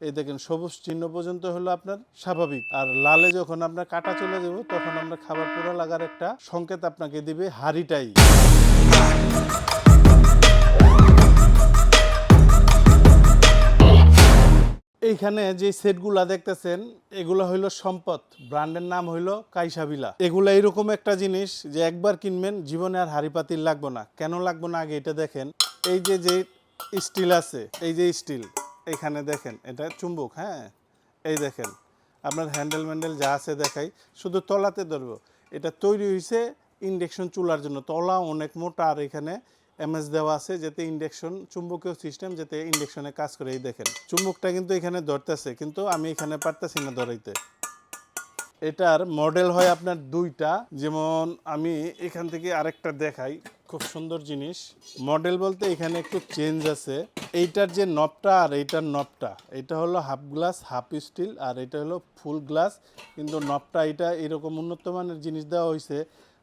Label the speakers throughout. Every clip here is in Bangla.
Speaker 1: এই দেখেন, সবুজ চিহ্ন পর্যন্ত হলো আপনার স্বাভাবিক। আর লালে যখন আপনার কাটা চলে যাব, তখন আমরা খাবার পুরো লাগার একটা সংকেত আপনাকে দিবে হাড়িটাই। এইখানে যে সেটগুলা দেখতেছেন, এগুলা হইল সম্পদ। ব্র্যান্ডের নাম হইল কাইসাবিলা। এগুলো এরকম একটা জিনিস যে একবার কিনবেন, জীবনে আর হাড়ি পাতিল লাগবো না। কেন লাগবো না আগে এটা দেখেন? এই যে যে স্টিল আছে, এই যে স্টিল। এখানে দেখেন, এটা চুম্বক হ্যাঁ? এই দেখেন, আপনার হ্যান্ডেল ম্যান্ডেল যা আছে দেখাই, শুধু তলাতে ধরবো। এটা তৈরি হয়েছে ইন্ডাকশন চুলার জন্য। তলা অনেক মোটা, আর এখানে এমএস দেওয়া আছে যাতে ইন্ডাকশন, চুম্বকীয় সিস্টেম যাতে ইন্ডাকশনে কাজ করে। এই দেখেন, চুম্বকটা কিন্তু এখানে ধরতেছে, কিন্তু আমি এখানে পারতেছি না ধরাইতে। এটার মডেল হয় আপনার দুইটা। যেমন আমি এখান থেকে আরেকটা দেখাই। খুব সুন্দর জিনিস। মডেল বলতে এখানে একটু চেঞ্জ আছে। এইটার যে নবটা আর এইটার নবটা এটা হলো হাফ গ্লাস হাফ স্টিল আর এটা হলো ফুল গ্লাস কিন্তু নবটা এটা এরকম উন্নত মানের জিনিস দেওয়া হয়েছে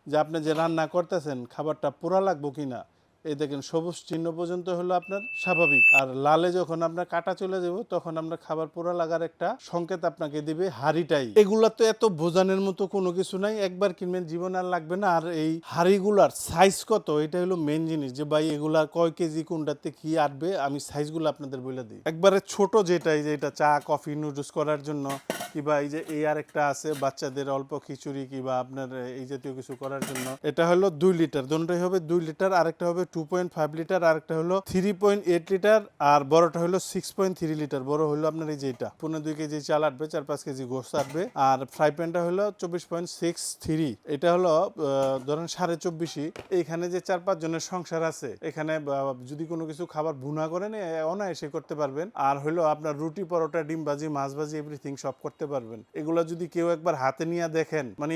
Speaker 1: যে আপনি যে রান্না করতেছেন, খাবারটা পোড়া লাগবো কিনা? এই দেখেন, সবুজ চিহ্ন পর্যন্ত হলো আপনার স্বাভাবিক। আর লালে যখন আপনার কাটা চলে যাব, তখন আমরা খাবার পোড়া লাগার একটা সংকেত আপনাকে দিবে হাড়িটাই। এগুলা তো এত বোঝানোর মতো কোনো কিছু নাই। একবার কিনবেন, জীবন আর লাগবে না। আর এই হাড়িগুলার সাইজ কত, এটা হলো মেন জিনিস যে, ভাই, এগুলা কয় কেজি, কোনটাতে কি আটবে, আমি সাইজগুলো আপনাদের বলে দিই। একবারে ছোট যেটা, এই যে এটা চা কফি নুডলস করার জন্য, কিবা এই যে এই আর একটা আছে, বাচ্চাদের অল্প খিচুড়ি কিবা আপনার এই জাতীয় কিছু করার জন্য, এটা হলো দুই লিটার দুটোই হবে দুই লিটার আরেকটা হবে টু পয়েন্ট ফাইভ লিটার আর একটা হলো থ্রি পয়েন্ট এইট লিটার আর বড়টা হলো সিক্স পয়েন্ট থ্রি লিটার বড় হলো আপনার এই যে এটা। পনেরো দুই কেজি চাল আটবে, চার পাঁচ কেজি গোস আটবে, আর ফ্রাই প্যানটা হলো চব্বিশ পয়েন্ট সিক্স থ্রি এটা হলো ধরেন সাড়ে চব্বিশই এইখানে যে চার পাঁচ জনের সংসার আছে, এখানে যদি কোনো কিছু খাবার ভুনা করেন অনায়াসে করতে পারবেন। আর হলো আপনার রুটি, পরোটা, ডিম ভাজি, মাছ ভাজি এভরিথিং সব করতে পারবেন। এগুলো যদি কেউ একবার হাতে নিয়ে দেখেন মানে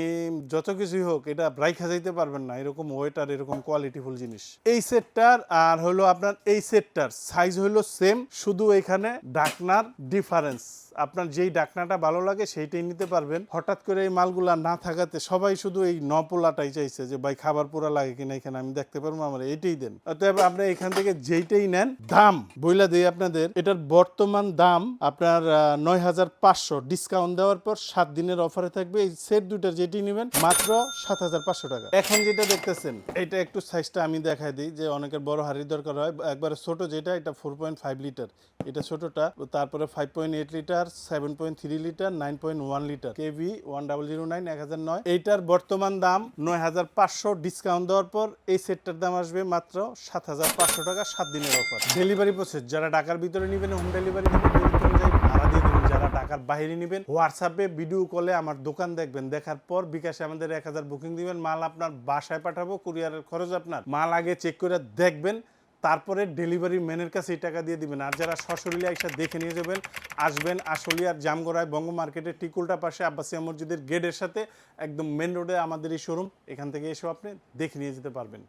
Speaker 1: যত কিছুই হোক, এটা রাইখা যাইতে পারবেন না। এরকম ওয়েট আর এরকম কোয়ালিটিফুল জিনিস। এই সেটটার আর হলো আপনার এই সেটটার সাইজ হলো সেম শুধু এখানে ডাকনার ডিফারেন্স আপনার যেই ডাকনাটা ভালো লাগে সেইটাই নিতে পারবেন। হঠাৎ করে এই মালগুলা না থাকাতে সবাই শুধু এই নপোলাটাই চাইছে যে, ভাই, খাবার পোড়া লাগে কিনা এখানে, আমি দেখতে পারব, আমার এইটাই দেন। অতএব আপনি এখান থেকে যেইটাই নেন, দাম বইলা দিই আপনাদের, এটার বর্তমান দাম আপনার নয় হাজার পাঁচশো। ডিসকাউন্ট দেওয়ার পর সাত দিনের অফারে থাকবে। এই সেট দুটার যেটি নেবেন, মাত্র সাত হাজার পাঁচশো টাকা। এখন যেটা দেখতেছেন, এটা একটু সাইজটা আমি দেখাই দিই। যে অনেকের বড় হাড়ির দরকার হয়, একবারে ছোট যেটা, এটা ফোর পয়েন্ট ফাইভ লিটার এটা ছোটটা, তারপরে five point eight litre seven point three litre nine point one litre KV one double zero nine এক হাজার নয়। এইটার বর্তমান দাম নয় হাজার পাঁচশো। ডিসকাউন্ট দেওয়ার পর এই সেটটার দাম আসবে মাত্র সাত হাজার পাঁচশো টাকা সাত দিনের অফার ডেলিভারি প্রসেস যারা ঢাকার ভিতরে নেবেন হোম ডেলিভারি নেবেন দূরত্ব অনুযায়ী ভাড়া দিয়ে দেবেন যারা ঢাকার বাইরে নেবেন। হোয়াটসঅ্যাপে ভিডিও কলে আমার দোকান দেখবেন। দেখার পর বিকাশে আমাদের এক হাজার বুকিং দিবেন। মাল আপনার বাসায় পাঠাবো, কুরিয়ারের খরচ আপনার। মাল আগে চেক করে দেখবেন, তারপরে ডেলিভারি ম্যানের কাছে এই টাকা দিয়ে দিবেন। আর যারা সশরীরে এসে দেখে নিয়ে যাবেন, আসবেন আশুলিয়ার জামগড়ায় বঙ্গ মার্কেটের টিকুলটা পাশে আব্বাসিয়া মসজিদের গেটের সাথে, একদম মেন রোডে আমাদের এই শোরুম এখান থেকে এসেও আপনি দেখে নিয়ে যেতে পারবেন।